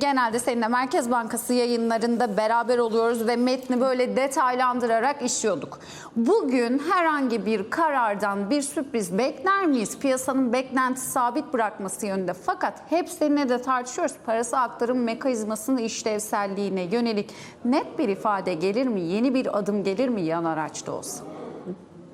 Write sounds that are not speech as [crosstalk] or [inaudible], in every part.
Genelde seninle Merkez Bankası yayınlarında beraber oluyoruz ve metni böyle detaylandırarak işliyorduk. Bugün herhangi bir karardan bir sürpriz bekler miyiz? Piyasanın beklenti sabit bırakması yönünde. Fakat hep seninle de tartışıyoruz. Parası aktarım mekanizmasının işlevselliğine yönelik net bir ifade gelir mi? Yeni bir adım gelir mi yan araçta olsa?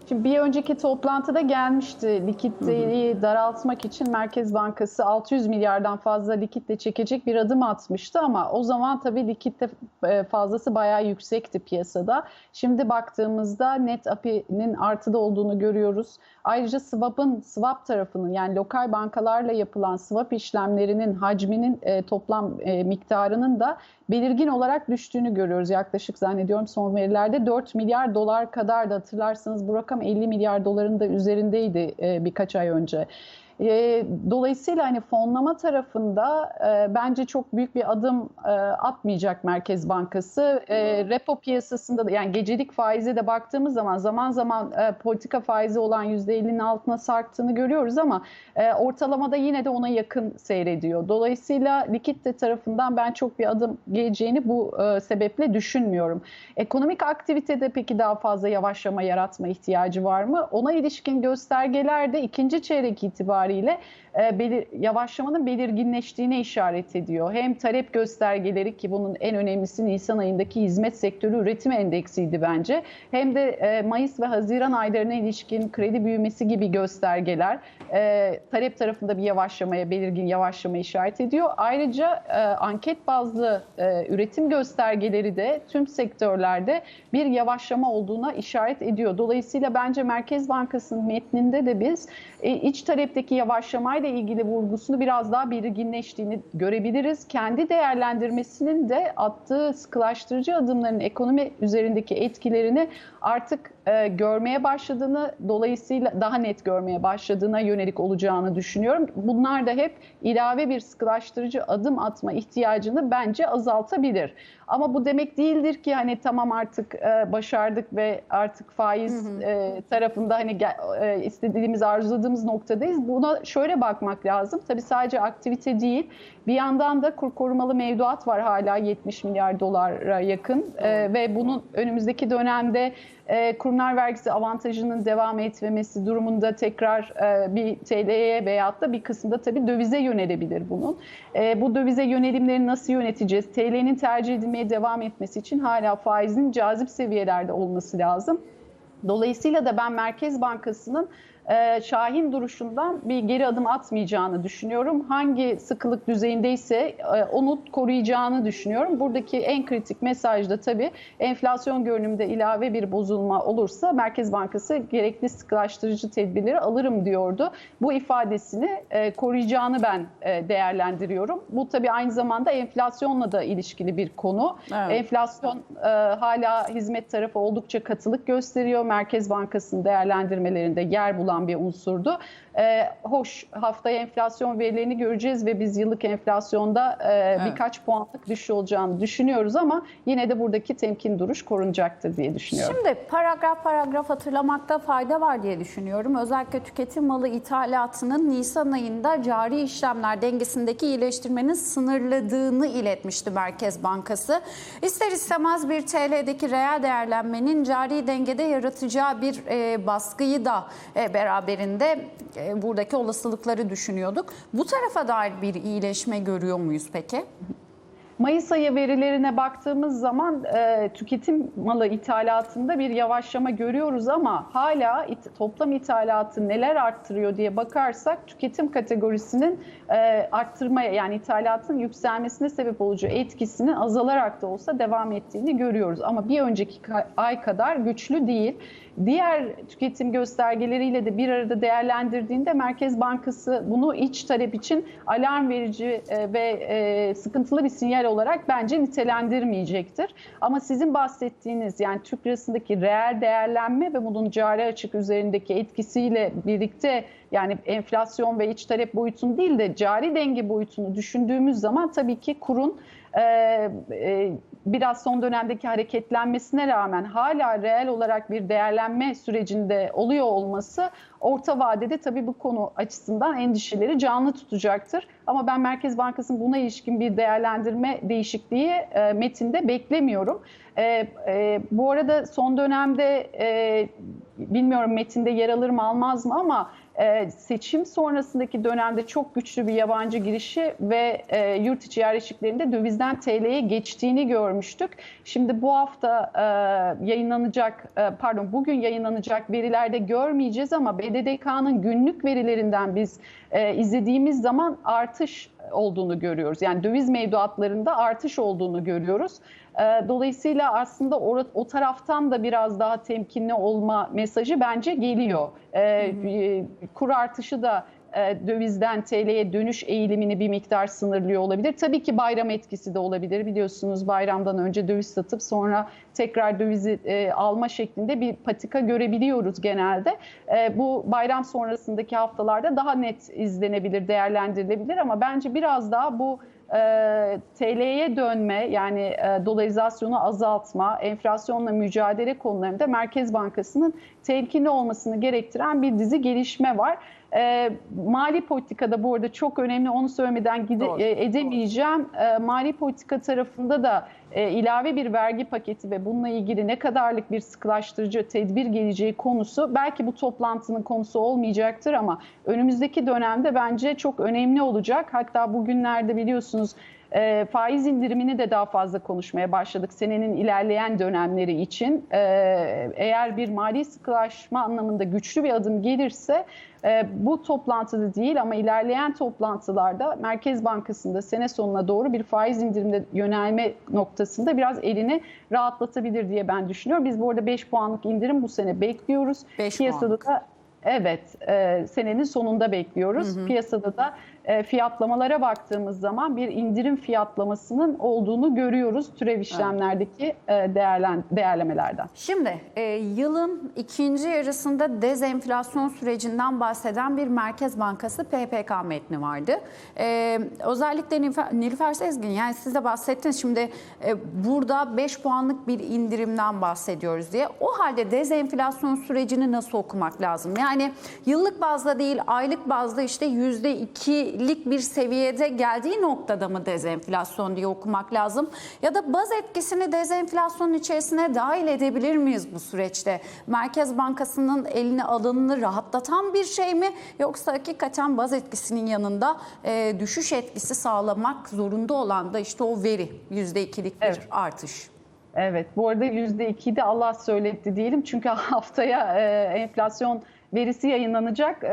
Şimdi bir önceki toplantıda gelmişti likiditeyi daraltmak için Merkez Bankası 600 milyardan fazla likitle çekecek bir adım atmıştı ama o zaman tabii likitte e, fazlası bayağı yüksekti piyasada. Şimdi baktığımızda net API'nin artıda olduğunu görüyoruz. Ayrıca swap'ın swap tarafının yani lokal bankalarla yapılan swap işlemlerinin hacminin e, toplam e, miktarının da belirgin olarak düştüğünü görüyoruz. Yaklaşık zannediyorum son verilerde 4 milyar dolar kadar da hatırlarsanız bu rakam 50 milyar doların da üzerindeydi e, birkaç ay önce. E, dolayısıyla hani fonlama tarafında e, bence çok büyük bir adım e, atmayacak Merkez Bankası. E, repo piyasasında da yani gecelik faize de baktığımız zaman zaman zaman e, politika faizi olan %50'nin altına sarktığını görüyoruz ama e, ortalamada yine de ona yakın seyrediyor. Dolayısıyla likitte tarafından ben çok bir adım geleceğini bu e, sebeple düşünmüyorum. Ekonomik aktivitede peki daha fazla yavaşlama yaratma ihtiyacı var mı? Ona ilişkin göstergeler de ikinci çeyrek itibariyle e, belir, yavaşlamanın belirginleştiğine işaret ediyor. Hem talep göstergeleri ki bunun en önemlisi Nisan ayındaki hizmet sektörü üretim endeksiydi bence. Hem de e, Mayıs ve Haziran aylarına ilişkin kredi büyümesi gibi göstergeler e, talep tarafında bir yavaşlamaya, belirgin yavaşlama işaret ediyor. Ayrıca e, anket bazlı e, üretim göstergeleri de tüm sektörlerde bir yavaşlama olduğuna işaret ediyor. Dolayısıyla bence Merkez Bankası'nın metninde de biz e, iç talepteki yavaşlamayla ilgili vurgusunu biraz daha belirginleştiğini görebiliriz. Kendi değerlendirmesinin de attığı sıkılaştırıcı adımların ekonomi üzerindeki etkilerini artık e, görmeye başladığını, dolayısıyla daha net görmeye başladığına yönelik olacağını düşünüyorum. Bunlar da hep ilave bir sıkılaştırıcı adım atma ihtiyacını bence azaltabilir. Ama bu demek değildir ki hani tamam artık e, başardık ve artık faiz hı hı. E, tarafında hani e, istediğimiz, arzuladığımız noktadayız. Buna şöyle bakmak lazım. Tabii sadece aktivite değil. Bir yandan da kur korumalı mevduat var hala 70 milyar dolara yakın e, ve bunun önümüzdeki dönemde e, kurumlar vergisi avantajının devam etmemesi durumunda tekrar e, bir TL'ye veyahut da bir kısımda tabii dövize yönelebilir bunun. E, bu dövize yönelimleri nasıl yöneteceğiz? TL'nin tercih edilmeye devam etmesi için hala faizin cazip seviyelerde olması lazım. Dolayısıyla da ben Merkez Bankası'nın e, Şahin duruşundan bir geri adım atmayacağını düşünüyorum. Hangi sıkılık düzeyindeyse e, onu koruyacağını düşünüyorum. Buradaki en kritik mesaj da tabii enflasyon görünümünde ilave bir bozulma olursa Merkez Bankası gerekli sıkılaştırıcı tedbirleri alırım diyordu. Bu ifadesini e, koruyacağını ben e, değerlendiriyorum. Bu tabii aynı zamanda enflasyonla da ilişkili bir konu. Evet. Enflasyon e, hala hizmet tarafı oldukça katılık gösteriyor. Merkez Bankası'nın değerlendirmelerinde yer bulan bir unsurdu. Ee, hoş haftaya enflasyon verilerini göreceğiz ve biz yıllık enflasyonda e, evet. birkaç puanlık düşüş olacağını düşünüyoruz ama yine de buradaki temkin duruş korunacaktır diye düşünüyorum. Şimdi paragraf paragraf hatırlamakta fayda var diye düşünüyorum. Özellikle tüketim malı ithalatının Nisan ayında cari işlemler dengesindeki iyileştirmenin sınırladığını iletmişti Merkez Bankası. İster istemez bir TL'deki reel değerlenmenin cari dengede yaratacağı bir e, baskıyı da e, beraberinde e, buradaki olasılıkları düşünüyorduk. Bu tarafa dair bir iyileşme görüyor muyuz peki? Mayıs ayı verilerine baktığımız zaman e, tüketim malı ithalatında bir yavaşlama görüyoruz ama hala it, toplam ithalatı neler arttırıyor diye bakarsak tüketim kategorisinin e, arttırmaya yani ithalatın yükselmesine sebep olacağı etkisinin azalarak da olsa devam ettiğini görüyoruz. Ama bir önceki ay kadar güçlü değil. Diğer tüketim göstergeleriyle de bir arada değerlendirdiğinde Merkez Bankası bunu iç talep için alarm verici ve sıkıntılı bir sinyal olarak bence nitelendirmeyecektir. Ama sizin bahsettiğiniz yani Türk lirasındaki reel değerlenme ve bunun cari açık üzerindeki etkisiyle birlikte Yani enflasyon ve iç talep boyutunu değil de cari denge boyutunu düşündüğümüz zaman tabii ki kurun e, e, biraz son dönemdeki hareketlenmesine rağmen hala reel olarak bir değerlenme sürecinde oluyor olması orta vadede tabii bu konu açısından endişeleri canlı tutacaktır. Ama ben Merkez Bankası'nın buna ilişkin bir değerlendirme değişikliği e, metinde beklemiyorum. E, e, bu arada son dönemde e, bilmiyorum metinde yer alır mı almaz mı ama e, seçim sonrasındaki dönemde çok güçlü bir yabancı girişi ve e, yurt içi yerleşiklerinde dövizden TL'ye geçtiğini görmüştük. Şimdi bu hafta e, yayınlanacak, pardon bugün yayınlanacak verilerde görmeyeceğiz ama BDDK'nın günlük verilerinden biz izlediğimiz zaman artış olduğunu görüyoruz. Yani döviz mevduatlarında artış olduğunu görüyoruz. E, Dolayısıyla aslında o, o taraftan da biraz daha temkinli olma mesajı bence geliyor. E, e, Kur artışı da e, dövizden TL'ye dönüş eğilimini bir miktar sınırlıyor olabilir. Tabii ki bayram etkisi de olabilir. Biliyorsunuz bayramdan önce döviz satıp sonra tekrar dövizi e, alma şeklinde bir patika görebiliyoruz genelde. E, bu bayram sonrasındaki haftalarda daha net izlenebilir, değerlendirilebilir ama bence biraz daha bu e, TL'ye dönme yani e, dolarizasyonu azaltma, enflasyonla mücadele konularında Merkez Bankası'nın temkinli olmasını gerektiren bir dizi gelişme var. E, mali politikada bu arada çok önemli onu söylemeden gide, Doğru, e, edemeyeceğim. E, mali politika tarafında da e, ilave bir vergi paketi ve bununla ilgili ne kadarlık bir sıkılaştırıcı tedbir geleceği konusu belki bu toplantının konusu olmayacaktır ama önümüzdeki dönemde bence çok önemli olacak. Hatta bugünlerde biliyorsunuz e, faiz indirimini de daha fazla konuşmaya başladık senenin ilerleyen dönemleri için. E, eğer bir mali sıkılaşma anlamında güçlü bir adım gelirse e, bu toplantıda değil ama ilerleyen toplantılarda Merkez Bankası'nda sene sonuna doğru bir faiz indirimde yönelme noktasında biraz elini rahatlatabilir diye ben düşünüyorum. Biz bu arada 5 puanlık indirim bu sene bekliyoruz. Beş Piyasada puanlık. da Evet, e, senenin sonunda bekliyoruz. Piyasada da e, fiyatlamalara baktığımız zaman bir indirim fiyatlamasının olduğunu görüyoruz türev işlemlerdeki e, değerlen, değerlemelerden. Şimdi e, yılın ikinci yarısında dezenflasyon sürecinden bahseden bir Merkez Bankası PPK metni vardı. Özellikle Nilüfer, Sezgin yani siz de bahsettiniz şimdi burada 5 puanlık bir indirimden bahsediyoruz diye. O halde dezenflasyon sürecini nasıl okumak lazım? Yani yıllık bazda değil aylık bazda işte %2'lik bir seviyede geldiği noktada mı dezenflasyon diye okumak lazım? Ya da baz etkisini dezenflasyonun içerisine dahil edebilir miyiz bu süreçte? Merkez Bankası'nın eline alınını rahatlatan bir şey mi? Yoksa hakikaten baz etkisinin yanında e, düşüş etkisi sağlamak zorunda olan da işte o veri %2'lik bir Evet. artış. Evet, bu arada %2'yi de Allah söyletti diyelim. Çünkü [laughs] haftaya e, enflasyon verisi yayınlanacak e,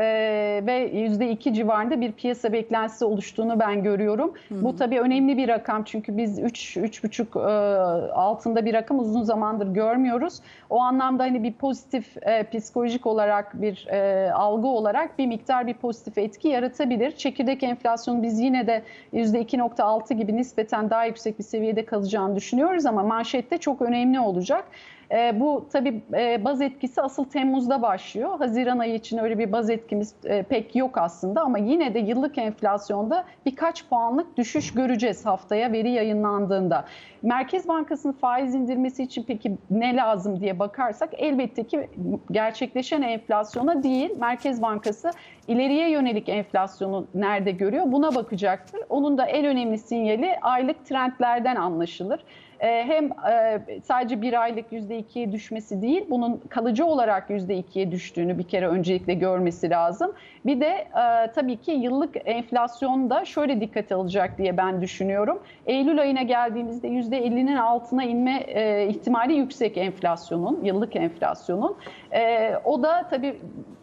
ve %2 civarında bir piyasa beklentisi oluştuğunu ben görüyorum. Bu tabii önemli bir rakam çünkü biz 3 3,5 e, altında bir rakam uzun zamandır görmüyoruz. O anlamda hani bir pozitif e, psikolojik olarak bir e, algı olarak bir miktar bir pozitif etki yaratabilir. Çekirdek enflasyonu biz yine de %2.6 gibi nispeten daha yüksek bir seviyede kalacağını düşünüyoruz ama manşette çok önemli olacak. E, bu tabii e, baz etkisi asıl Temmuz'da başlıyor. Haziran ayı için öyle bir baz etkimiz e, pek yok aslında ama yine de yıllık enflasyonda birkaç puanlık düşüş göreceğiz haftaya veri yayınlandığında. Merkez Bankası'nın faiz indirmesi için peki ne lazım diye bakarsak elbette ki gerçekleşen enflasyona değil Merkez Bankası ileriye yönelik enflasyonu nerede görüyor buna bakacaktır. Onun da en önemli sinyali aylık trendlerden anlaşılır. Ee, hem e, sadece bir aylık %2'ye düşmesi değil, bunun kalıcı olarak %2'ye düştüğünü bir kere öncelikle görmesi lazım. Bir de e, tabii ki yıllık enflasyon da şöyle dikkate alacak diye ben düşünüyorum. Eylül ayına geldiğimizde %50'nin altına inme e, ihtimali yüksek enflasyonun, yıllık enflasyonun. E, o da tabii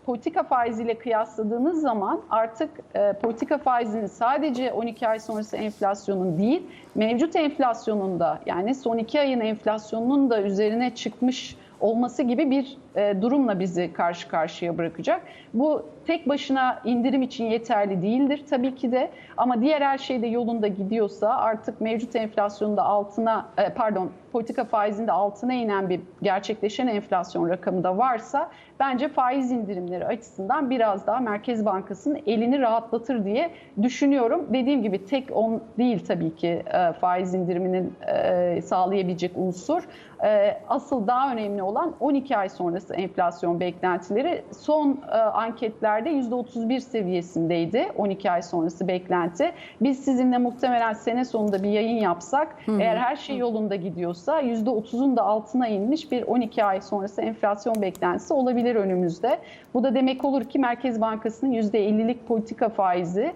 politika faiziyle kıyasladığınız zaman artık e, politika faizinin sadece 12 ay sonrası enflasyonun değil, mevcut enflasyonun da yani son 2 ayın enflasyonunun da üzerine çıkmış olması gibi bir durumla bizi karşı karşıya bırakacak. Bu tek başına indirim için yeterli değildir tabii ki de ama diğer her şey de yolunda gidiyorsa artık mevcut enflasyonun da altına e, pardon politika faizinde altına inen bir gerçekleşen enflasyon rakamı da varsa bence faiz indirimleri açısından biraz daha Merkez Bankası'nın elini rahatlatır diye düşünüyorum. Dediğim gibi tek on değil tabii ki e, faiz indiriminin e, sağlayabilecek unsur. E, asıl daha önemli olan 12 ay sonrası enflasyon beklentileri. Son e, anketlerde %31 seviyesindeydi 12 ay sonrası beklenti. Biz sizinle muhtemelen sene sonunda bir yayın yapsak eğer her şey yolunda gidiyorsa %30'un da altına inmiş bir 12 ay sonrası enflasyon beklentisi olabilir önümüzde. Bu da demek olur ki Merkez Bankası'nın %50'lik politika faizi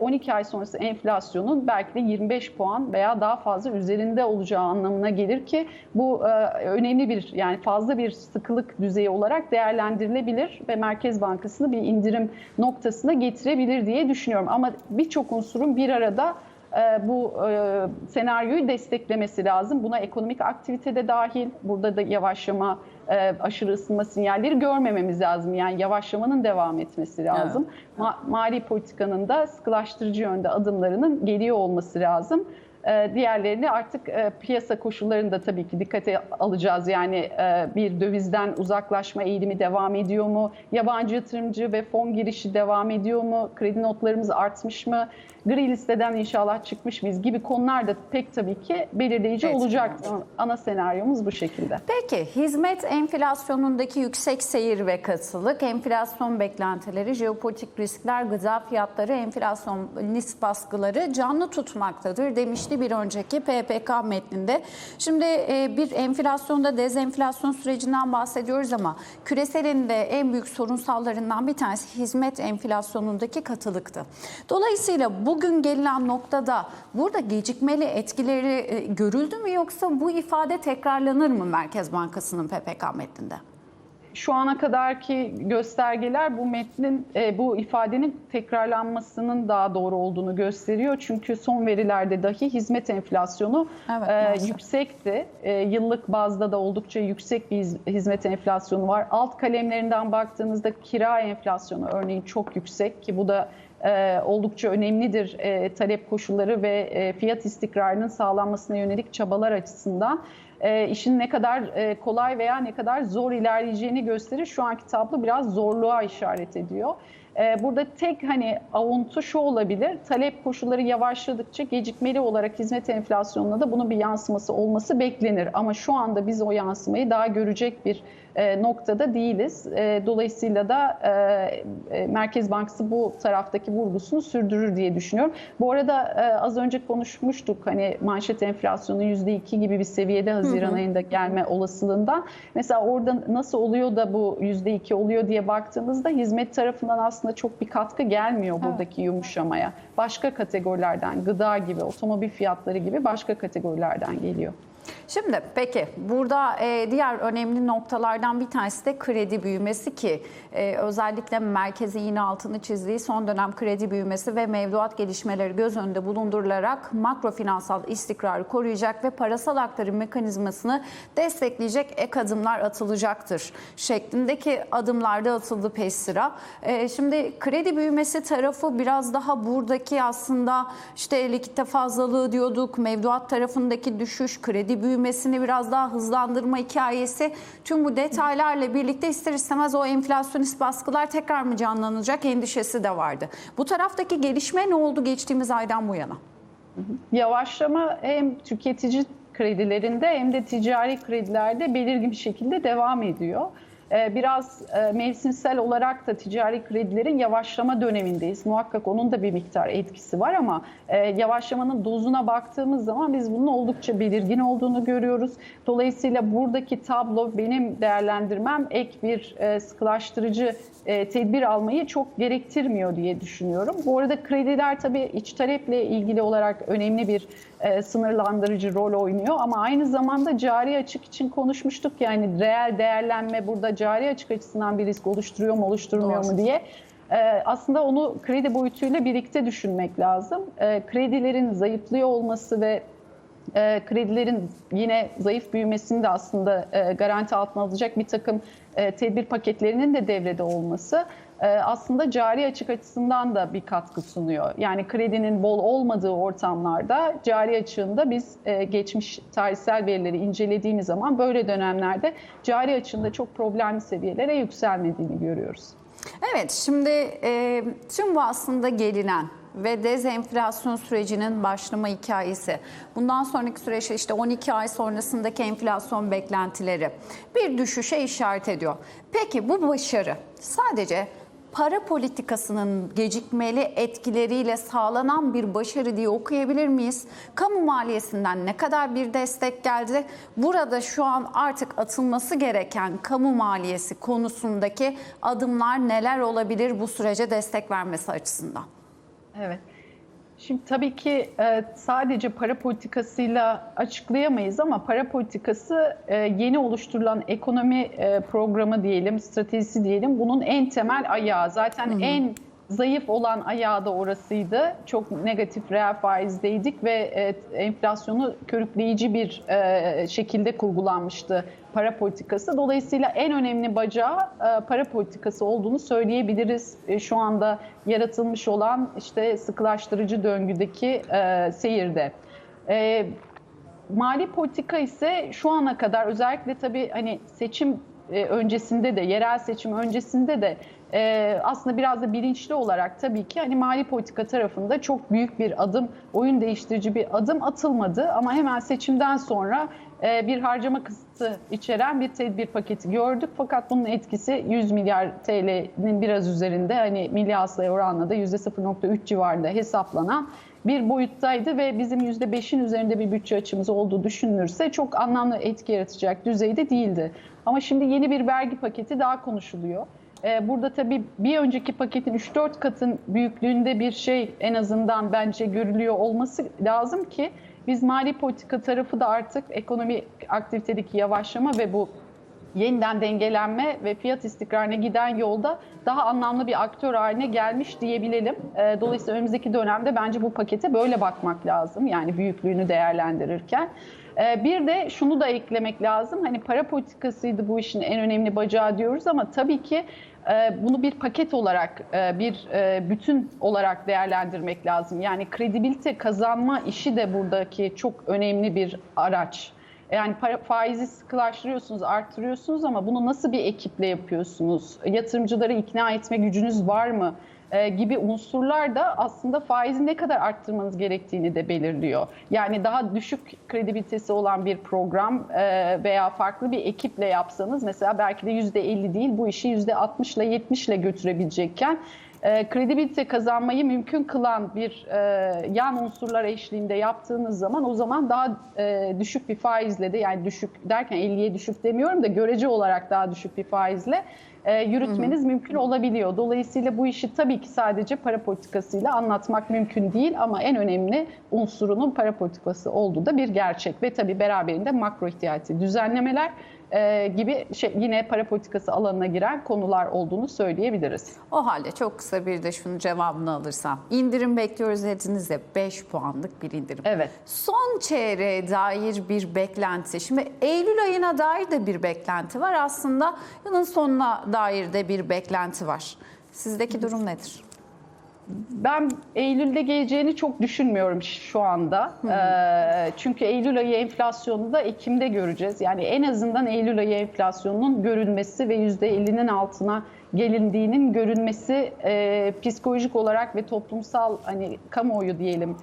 12 ay sonrası enflasyonun belki de 25 puan veya daha fazla üzerinde olacağı anlamına gelir ki bu e, önemli bir yani fazla bir sıkılık düzeyi olarak değerlendirilebilir ve Merkez Bankası'nı bir indirim noktasına getirebilir diye düşünüyorum. Ama birçok unsurun bir arada e, bu e, senaryoyu desteklemesi lazım. Buna ekonomik aktivite de dahil. Burada da yavaşlama, e, aşırı ısınma sinyalleri görmememiz lazım. Yani yavaşlamanın devam etmesi lazım. Ma- mali politikanın da sıkılaştırıcı yönde adımlarının geliyor olması lazım. E, Diğerlerini artık e, piyasa koşullarını da tabii ki dikkate alacağız. Yani e, bir dövizden uzaklaşma eğilimi devam ediyor mu? Yabancı yatırımcı ve fon girişi devam ediyor mu? Kredi notlarımız artmış mı? Gri listeden inşallah çıkmış biz gibi konular da pek tabii ki belirleyici Evet. olacak. Ana senaryomuz bu şekilde. Peki hizmet enflasyonundaki yüksek seyir ve katılık, enflasyon beklentileri, jeopolitik riskler, gıda fiyatları, enflasyonist baskıları canlı tutmaktadır demişti bir önceki PPK metninde. Şimdi e, bir enflasyonda dezenflasyon sürecinden bahsediyoruz ama küreselin de en büyük sorunsallarından bir tanesi hizmet enflasyonundaki katılıktı. Dolayısıyla bugün gelinen noktada burada gecikmeli etkileri e, görüldü mü yoksa bu ifade tekrarlanır mı Merkez Bankası'nın PPK metninde? Şu ana kadarki göstergeler bu metnin, e, bu ifadenin tekrarlanmasının daha doğru olduğunu gösteriyor. Çünkü son verilerde dahi hizmet enflasyonu Evet, e, maalesef. yüksekti. E, yıllık bazda da oldukça yüksek bir hiz- hizmet enflasyonu var. Alt kalemlerinden baktığınızda kira enflasyonu örneğin çok yüksek ki bu da e, oldukça önemlidir e, talep koşulları ve e, fiyat istikrarının sağlanmasına yönelik çabalar açısından. E, işin ne kadar e, kolay veya ne kadar zor ilerleyeceğini gösterir. Şu anki tablo biraz zorluğa işaret ediyor. E, burada tek hani avuntu şu olabilir. Talep koşulları yavaşladıkça gecikmeli olarak hizmet enflasyonuna da bunun bir yansıması olması beklenir. Ama şu anda biz o yansımayı daha görecek bir noktada değiliz. E, dolayısıyla da e, e, Merkez Bankası bu taraftaki vurgusunu sürdürür diye düşünüyorum. Bu arada e, az önce konuşmuştuk hani manşet enflasyonu %2 gibi bir seviyede Haziran ayında gelme olasılığından. Mesela orada nasıl oluyor da bu %2 oluyor diye baktığımızda hizmet tarafından aslında çok bir katkı gelmiyor buradaki yumuşamaya. Başka kategorilerden gıda gibi, otomobil fiyatları gibi başka kategorilerden geliyor. Şimdi peki burada e, diğer önemli noktalardan bir tanesi de kredi büyümesi ki e, özellikle merkezi yine altını çizdiği son dönem kredi büyümesi ve mevduat gelişmeleri göz önünde bulundurularak makro finansal istikrarı koruyacak ve parasal aktarım mekanizmasını destekleyecek ek adımlar atılacaktır şeklindeki adımlarda atıldı peş sıra. E, şimdi kredi büyümesi tarafı biraz daha buradaki aslında işte likitte fazlalığı diyorduk, mevduat tarafındaki düşüş, kredi büyümesini biraz daha hızlandırma hikayesi. Tüm bu detaylarla birlikte ister istemez o enflasyonist baskılar tekrar mı canlanacak endişesi de vardı. Bu taraftaki gelişme ne oldu geçtiğimiz aydan bu yana? Yavaşlama hem tüketici kredilerinde hem de ticari kredilerde belirgin bir şekilde devam ediyor. Ee, Biraz e, mevsimsel olarak da ticari kredilerin yavaşlama dönemindeyiz. Muhakkak onun da bir miktar etkisi var ama e, yavaşlamanın dozuna baktığımız zaman biz bunun oldukça belirgin olduğunu görüyoruz. Dolayısıyla buradaki tablo benim değerlendirmem ek bir e, sıkılaştırıcı tedbir almayı çok gerektirmiyor diye düşünüyorum. Bu arada krediler tabii iç taleple ilgili olarak önemli bir e, sınırlandırıcı rol oynuyor ama aynı zamanda cari açık için konuşmuştuk yani reel değerlenme burada cari açık açısından bir risk oluşturuyor mu oluşturmuyor Doğru. mu diye. E, aslında onu kredi boyutuyla birlikte düşünmek lazım. E, kredilerin zayıflıyor olması ve e, kredilerin yine zayıf büyümesini de aslında e, garanti altına alacak bir takım e, tedbir paketlerinin de devrede olması aslında cari açık açısından da bir katkı sunuyor. Yani kredinin bol olmadığı ortamlarda cari açığında biz e, geçmiş tarihsel verileri incelediğimiz zaman böyle dönemlerde cari açığında çok problemli seviyelere yükselmediğini görüyoruz. Evet, şimdi e, tüm bu aslında gelinen ve dezenflasyon sürecinin başlama hikayesi. Bundan sonraki süreçte işte 12 ay sonrasındaki enflasyon beklentileri bir düşüşe işaret ediyor. Peki bu başarı sadece para politikasının gecikmeli etkileriyle sağlanan bir başarı diye okuyabilir miyiz? Kamu maliyesinden ne kadar bir destek geldi? Burada şu an artık atılması gereken kamu maliyesi konusundaki adımlar neler olabilir bu sürece destek vermesi açısından? Evet. Şimdi tabii ki e, sadece para politikasıyla açıklayamayız ama para politikası e, yeni oluşturulan ekonomi e, programı diyelim, stratejisi diyelim bunun en temel ayağı. Zaten en zayıf olan ayağı da orasıydı. Çok negatif reel faizdeydik ve e, enflasyonu körükleyici bir e, şekilde kurgulanmıştı para politikası. Dolayısıyla en önemli bacağı e, para politikası olduğunu söyleyebiliriz. E, şu anda yaratılmış olan işte sıkılaştırıcı döngüdeki e, seyirde. E, mali politika ise şu ana kadar özellikle tabii hani seçim e, öncesinde de yerel seçim öncesinde de e, aslında biraz da bilinçli olarak tabii ki hani mali politika tarafında çok büyük bir adım, oyun değiştirici bir adım atılmadı ama hemen seçimden sonra e, bir harcama kısıtı içeren bir tedbir paketi gördük. Fakat bunun etkisi 100 milyar TL'nin biraz üzerinde hani milli hasılaya oranla da %0.3 civarında hesaplanan bir boyuttaydı ve bizim %5'in üzerinde bir bütçe açımız olduğu düşünülürse çok anlamlı etki yaratacak düzeyde değildi. Ama şimdi yeni bir vergi paketi daha konuşuluyor. Ee, Burada tabii bir önceki paketin 3-4 katın büyüklüğünde bir şey en azından bence görülüyor olması lazım ki biz mali politika tarafı da artık ekonomi aktivitedeki yavaşlama ve bu yeniden dengelenme ve fiyat istikrarına giden yolda daha anlamlı bir aktör haline gelmiş diyebilelim. Ee, Dolayısıyla önümüzdeki dönemde bence bu pakete böyle bakmak lazım. Yani büyüklüğünü değerlendirirken. Ee, Bir de şunu da eklemek lazım. Hani para politikasıydı bu işin en önemli bacağı diyoruz ama tabii ki e, bunu bir paket olarak, e, bir e, bütün olarak değerlendirmek lazım. Yani kredibilite kazanma işi de buradaki çok önemli bir araç. Yani para, faizi sıkılaştırıyorsunuz, arttırıyorsunuz ama bunu nasıl bir ekiple yapıyorsunuz? Yatırımcıları ikna etme gücünüz var mı? E, gibi unsurlar da aslında faizi ne kadar arttırmanız gerektiğini de belirliyor. Yani daha düşük kredibilitesi olan bir program e, veya farklı bir ekiple yapsanız mesela belki de %50 değil bu işi %60 ile 70 ile götürebilecekken e, kredibilite kazanmayı mümkün kılan bir e, yan unsurlar eşliğinde yaptığınız zaman o zaman daha e, düşük bir faizle de yani düşük derken 50'ye düşük demiyorum da görece olarak daha düşük bir faizle e, yürütmeniz mümkün olabiliyor. Dolayısıyla bu işi tabii ki sadece para politikasıyla anlatmak mümkün değil ama en önemli unsurunun para politikası olduğu da bir gerçek ve tabii beraberinde makro ihtiyati düzenlemeler e, gibi şey, yine para politikası alanına giren konular olduğunu söyleyebiliriz. O halde çok kısa bir de şunu cevabını alırsam. İndirim bekliyoruz dediniz de 5 puanlık bir indirim. Evet. Son çeyreğe dair bir beklenti. Şimdi Eylül ayına dair de bir beklenti var. Aslında yılın sonuna dair de bir beklenti var. Sizdeki durum nedir? Ben Eylül'de geleceğini çok düşünmüyorum şu anda. Ee, çünkü Eylül ayı enflasyonunu da Ekim'de göreceğiz. Yani en azından Eylül ayı enflasyonunun görünmesi ve %50'nin altına gelindiğinin görünmesi e, psikolojik olarak ve toplumsal hani kamuoyu diyelim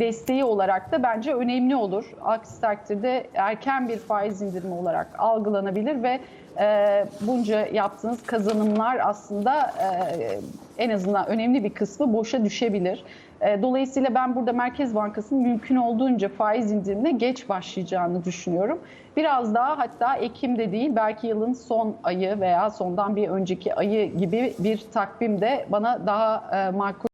desteği olarak da bence önemli olur. Aksi takdirde erken bir faiz indirimi olarak algılanabilir ve e, bunca yaptığınız kazanımlar aslında e, en azından önemli bir kısmı boşa düşebilir. E, Dolayısıyla ben burada Merkez Bankası'nın mümkün olduğunca faiz indirimine geç başlayacağını düşünüyorum. Biraz daha hatta Ekim'de değil belki yılın son ayı veya sondan bir önceki ayı gibi bir takvim de bana daha e, makul